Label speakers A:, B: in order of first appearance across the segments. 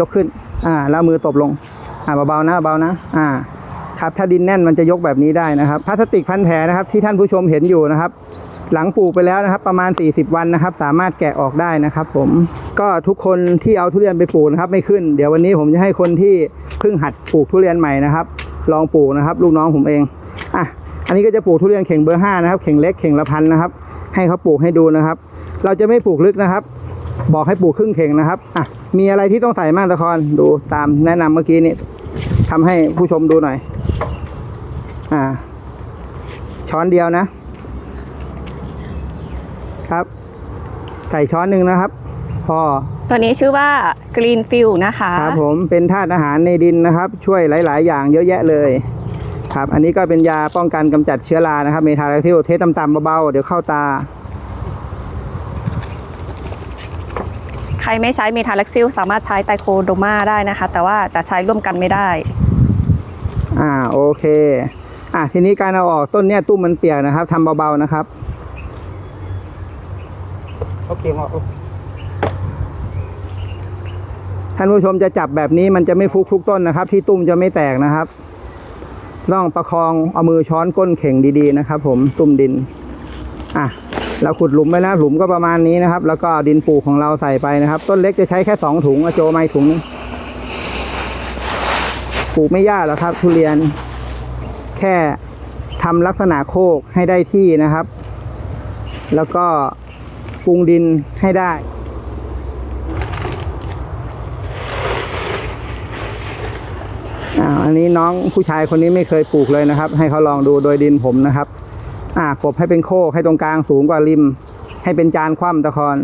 A: ยกขึ้น อ่า แล้วมือตบลง อ่าเบาๆนะเบาๆนะ อ่า ครับ ถ้าดินแน่นมันจะยกแบบนี้ได้นะครับ พลาสติกพันแผลนะครับที่ท่านผู้ชมเห็นอยู่นะครับ หลังปลูกไปแล้วนะครับ ประมาณ 40 วันนะครับ สามารถแกะออกได้นะครับ ผม ก็ทุกคนที่เอาทุเรียนไปปลูกนะครับ ไม่ขึ้น เดี๋ยววันนี้ผมจะให้คนที่เพิ่งหัดปลูกทุเรียนใหม่นะครับ ลองปลูกนะครับ ลูกน้องผมเอง อะ อันนี้ก็จะปลูกทุเรียนเข่งเบอร์ห้านะครับ เข่งเล็ก เข่งละพันนะครับ ให้เขาปลูกให้ดูนะครับ เราจะไม่ปลูกลึกนะครับ บอกให้ปลูกครึ่งเข่งนะครับอะมีอะไรที่ต้องใส่มากตะคอนดูตามแนะนำเมื่อกี้นี้ทำให้ผู้ชมดูหน่อย อ่า ช้อนเดียวนะ ครับ ใส่ช้อนหนึ่งนะครับ พอ
B: ตัวนี้ชื่อว่า Green Field นะคะ
A: ครับผมเป็นธาตุอาหารในดินนะครับ ช่วยหลาย ๆ อย่างเยอะแยะเลย ครับ อันนี้ก็เป็นยาป้องกันกำจัดเชื้อรานะครับ เมทาแลคทิลเทสต่ำๆเบา ๆ เดี๋ยวเข้าตา
B: ใค รไม่ใช้เมทาเล็กซิลสามารถใช้ไตโคโดมาได้นะคะ แต่ว่าจะใช้ร่วมกันไม่ได้
A: อ่าโอเค อะทีนี้การเอาออกต้นเนี้ยตุ้มมันเปียกนะครับทำเบาๆนะครับโอเคออกท่านผู้ชมจะจับแบบนี้มันจะไม่ฟุกทุกต้นนะครับ ที่ตุ้มจะไม่แตกนะครับต้องประคองเอามือช้อนก้นเข่งดีๆนะครับ ผมตุ้มดิน อะ เราขุดหลุมไปแล้วหลุมก็ประมาณนี้นะครับ แล้วก็ดินปลูกของเราใส่ไปนะครับ ต้นเล็กจะใช้แค่สองถุงอโจไม้ถุงนึงปลูกไม่ยากหรอกครับ ทุเรียนแค่ทำลักษณะโคกให้ได้ที่นะครับ แล้วก็ปรุงดินให้ได้อ่าอันนี้น้องผู้ชายคนนี้ไม่เคยปลูกเลยนะครับ ให้เขาลองดูโดยดินผมนะครับ อ่ากบให้เป็นโคกให้ตรงกลางสูงกว่าริม ให้เป็นจานคว่ำตะคอน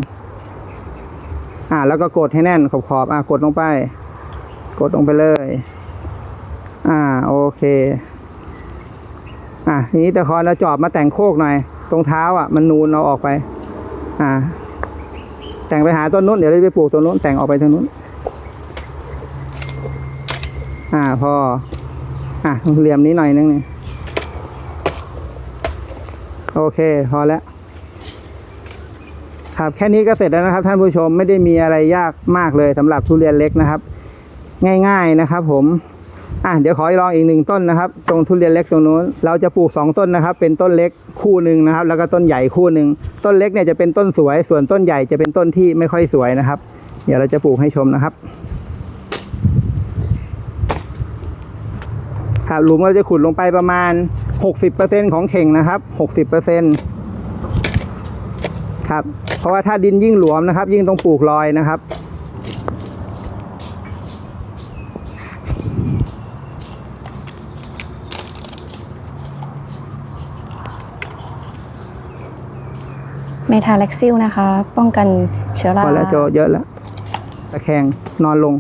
A: อ่า แล้วก็กดให้แน่นขอบขอบอ่ากดลงไป กดลงไปเลย อ่า โอเค อะทีนี้ตะคอนเราจอบมาแต่งโคกหน่อย ตรงเท้าอะ มันนูนเราออกไป อ่า แต่งไปหาต้นนู้นเดี๋ยวเราจะไปปลูกต้นนู้นแต่งออกไปทางนู้น อ่า พอ อะเหลี่ยมนี้หน่อยนึงนี่ โอเค พอแล้ว ครับแค่นี้ก็เสร็จแล้วนะครับ ท่านผู้ชมไม่ได้มีอะไรยากมากเลยสำหรับทุเรียนเล็กนะครับ ง่ายๆนะครับ ผมอะเดี๋ยวขอลองอีกหนึ่งต้นนะครับ ตรงทุเรียนเล็กตรงนู้น เราจะปลูกสองต้นนะครับ เป็นต้นเล็กคู่หนึ่งนะครับ แล้วก็ต้นใหญ่คู่หนึ่งต้นเล็กเนี่ยจะเป็นต้นสวย ส่วนต้นใหญ่จะเป็นต้นที่ไม่ค่อยสวยนะครับ เดี๋ยวเราจะปลูกให้ชมนะครับครับหลุมเราจะขุดลงไปประมาณ60%ของเข่งนะครับ 60%ครับ เพราะว่าถ้าดินยิ่งหลวมนะครับ ยิ่งต้องปลูกรอยนะครับ
B: เมทาเล็กซิลนะคะ ป้องกันเชื้อรา
A: พอแล้วโจเยอะแล้วตะแคงนอนลง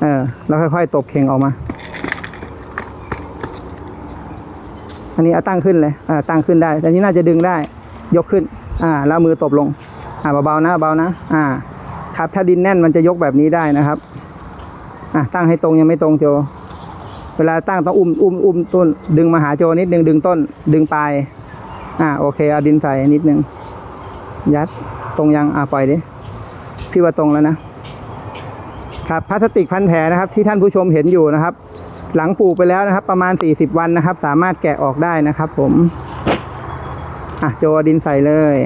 A: เออ แล้วค่อยๆ ตบเข่งออกมา อันนี้เอาตั้งขึ้นเลยอ่าตั้งขึ้นได้แต่นี้น่าจะดึงได้ยกขึ้นอ่าแล้วมือตบลงอ่าเบาๆนะเบานะอ่าครับถ้าดินแน่นมันจะยกแบบนี้ได้นะครับอะตั้งให้ตรงยังไม่ตรงโจ เวลาตั้งต้องอุ้มอุ้มอุ้มต้นดึงมาหาโจนิดนึงดึงต้น ดึงปลายอ่าโอเคเอาดินใส่นิดนึงยัดตรงยังอ่าปล่อยดิพี่ว่าตรงแล้วนะครับพลาสติกพันแผลนะครับ ที่ท่านผู้ชมเห็นอยู่นะครับ หลังปลูกไปแล้วนะครับ ประมาณ 40 วันนะครับ สามารถแกะออกได้นะครับผม อะโจดินใส่เลย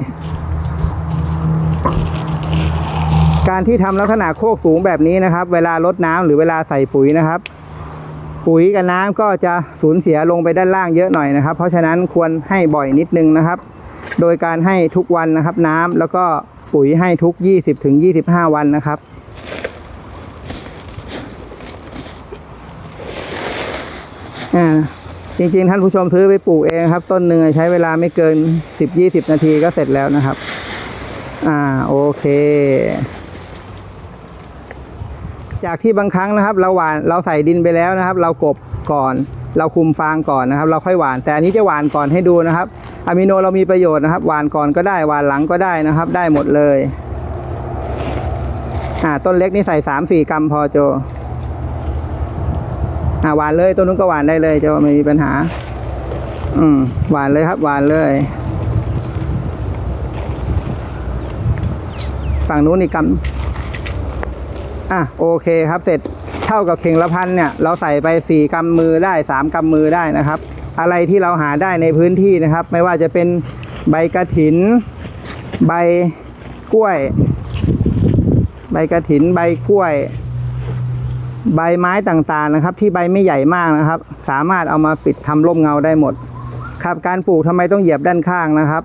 A: การที่ทำลักษณะโคกสูงแบบนี้นะครับ เวลาลดน้ำหรือเวลาใส่ปุ๋ยนะครับ ปุ๋ยกับน้ำก็จะสูญเสียลงไปด้านล่างเยอะหน่อยนะครับ เพราะฉะนั้นควรให้บ่อยนิดนึงนะครับ โดยการให้ทุกวันนะครับ น้ำแล้วก็ปุ๋ยให้ทุก 20ถึง25 วันนะครับ อ่าจริงๆ ท่านผู้ชมซื้อไปปลูกเองครับ ต้นหนึ่งใช้เวลาไม่เกิน10-20นาทีก็เสร็จแล้วนะครับ อ่าโอเค จากที่บางครั้งนะครับ เราหวานเราใส่ดินไปแล้วนะครับ เรากบก่อน เราคุมฟางก่อนนะครับ เราค่อยหวานแต่อันนี้จะหวานก่อนให้ดูนะครับอะมิโนเรามีประโยชน์นะครับ หวานก่อนก็ได้หวานหลังก็ได้นะครับ ได้หมดเลย อ่า ต้นเล็กนี่ใส่สามสี่กรัมพอโจ อ่าหวานเลยต้นนู้นก็หวานได้เลยโจไม่มีปัญหา อืมหวานเลยครับ หวานเลย ฝั่งนู้นอีกกรัมอะโอเคครับ เสร็จเท่ากับเข่งละพันเนี่ย เราใส่ไปสี่กำมือได้สามกำมือได้นะครับ อะไรที่เราหาได้ในพื้นที่นะครับ ไม่ว่าจะเป็นใบกระถิน ใบกล้วย ใบกระถินใบกล้วย ใบไม้ต่างๆนะครับ ที่ใบไม่ใหญ่มากนะครับ สามารถเอามาปิดทำร่มเงาได้หมด ครับการปลูกทำไมต้องเหยียบด้านข้างนะครับ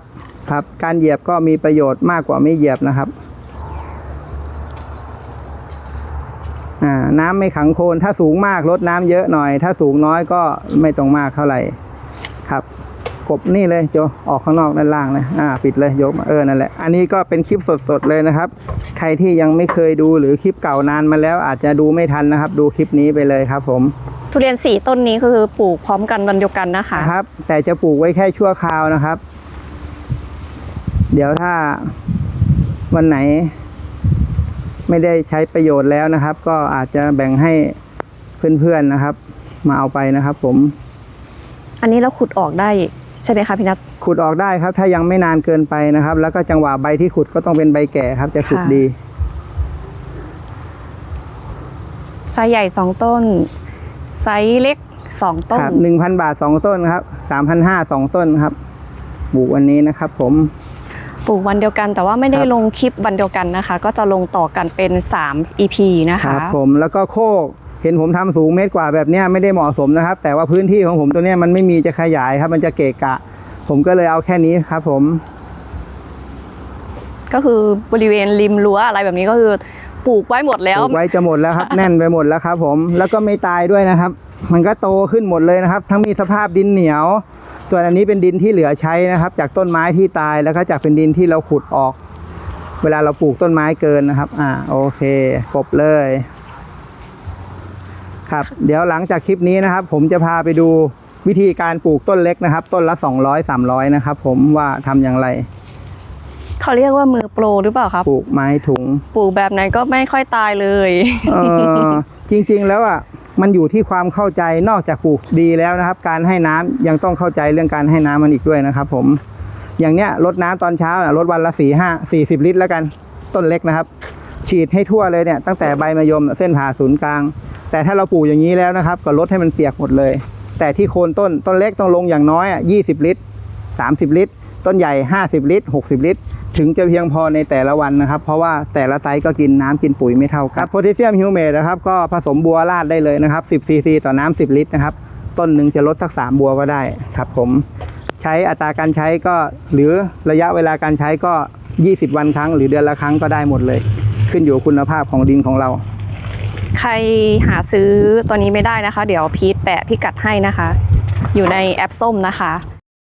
A: ครับ การเหยียบก็มีประโยชน์มากกว่าไม่เหยียบนะครับอ่าน้ำไม่ขังโคลนถ้าสูงมากลดน้ำเยอะหน่อย ถ้าสูงน้อยก็ไม่ต้องมากเท่าไหร่ครับ กบนี่เลยโจออกข้างนอกด้านล่างเลยอ่าปิดเลยยกมาเออนั่นแหละอันนี้ก็เป็นคลิปสดๆเลยนะครับ ใครที่ยังไม่เคยดูหรือคลิปเก่านานมาแล้วอาจจะดูไม่ทันนะครับ ดูคลิปนี้ไปเลยครับ ผม
B: ทุเรียนสี่ต้นนี้คือปลูกพร้อมกันวันเดียวกันนะคะ
A: ครับ แต่จะปลูกไว้แค่ชั่วคราวนะครับ เดี๋ยวถ้าวันไหน ไม่ได้ใช้ประโยชน์แล้วนะครับ ก็อาจจะแบ่งให้เพื่อนๆนะครับ มาเอาไปนะครับ ผม
B: อันนี้เราขุดออกได้ ใช่ไหมคะพี่นัท
A: ขุดออกได้ครับ ถ้ายังไม่นานเกินไปนะครับ แล้วก็จังหวะใบที่ขุดก็ต้องเป็นใบแก่ครับ จะขุด
B: ค่ะ
A: ดี
B: ไซส์ใหญ่สองต้น ไซส์เล็กสองต้น
A: ครับหนึ่งพันบาทสองต้นครับสามพันห้าสองต้นครับปลูกวันนี้นะครับ ผม
B: ปลูกวันเดียวกัน แต่ว่าไม่ได้
A: ครับ
B: ลงคลิปวันเดียวกันนะคะ ก็จะลงต่อกันเป็น 3 EP นะ
A: ค
B: คะ
A: รับผมแล้วก็โคก เห็นผมทำสูงเมตรกว่าแบบเนี้ยไม่ได้เหมาะสมนะครับ แต่ว่าพื้นที่ของผมตัวเนี้ยมันไม่มีจะขยายครับ มันจะเกะกะ ผมก็เลยเอาแค่นี้ครับ ผม
B: ก็คือบริเวณริมรั้วอะไรแบบนี้ก็คือปลูกไว้หมดแล้
A: ป
B: ว
A: ลูกไว้จะหมดแล้วครับ แน่นไปหมดแล้วครับ ผมแล้วก็ไม่ตายด้วยนะครับ มันก็โตขึ้นหมดเลยนะครับ ทั้งมีสภาพดินเหนียว ส่วนอันนี้เป็นดินที่เหลือใช้นะครับ จากต้นไม้ที่ตายแล้วก็จากเป็นดินที่เราขุดออก เวลาเราปลูกต้นไม้เกินนะครับ อ่า โอเคกบเลย ครับ เดี๋ยวหลังจากคลิปนี้นะครับ ผมจะพาไปดูวิธีการปลูกต้นเล็กนะครับ ต้นละ 200 300 นะครับ ผมว่าทำอย่างไร
B: เขาเรียกว่ามือโปรหรือเปล่าครับ
A: ปลูกไม้ถุง
B: ปลูกแบบไหนก็ไม่ค่อยตายเลย
A: เออจริงๆแล้วอะมันอยู่ที่ความเข้าใจนอกจากปลูกดีแล้วนะครับ การให้น้ำยังต้องเข้าใจเรื่องการให้น้ำมันอีกด้วยนะครับ ผม อย่างเนี้ยลดน้ำตอนเช้าน่ะลดวันละสี่ห้าสี่สิบลิตรแล้วกันต้นเล็กนะครับ ฉีดให้ทั่วเลยเนี่ยตั้งแต่ใบมะยมเส้นผ่าศูนย์กลาง แต่ถ้าเราปลูกอย่างนี้แล้วนะครับ ก็ลดให้มันเปียกหมดเลย แต่ที่โคนต้นต้นเล็กต้องลงอย่างน้อยอะยี่สิบลิตรสามสิบลิตร ต้นใหญ่ห้าสิบลิตรหกสิบลิตร ถึงจะเพียงพอในแต่ละวันนะครับ เพราะว่าแต่ละไซส์ก็กินน้ำกินปุ๋ยไม่เท่ากันโพแทสเซียมฮิวเมดนะครับก็ผสมบัวราดได้เลยนะครับ10ซีซีต่อน้ำ10 ลิตรนะครับต้นหนึ่งจะลดสัก 3 บัวก็ได้ครับผมใช้อัตราการใช้ก็หรือระยะเวลาการใช้ก็ 20 วันครั้ง หรือเดือนละครั้งก็ได้หมดเลย ขึ้นอยู่คุณภาพของดินของเรา
B: ใครหาซื้อตัวนี้ไม่ได้นะคะ เดี๋ยวพีทแปะพิกัดให้นะคะ อยู่ในแอปส้มนะคะ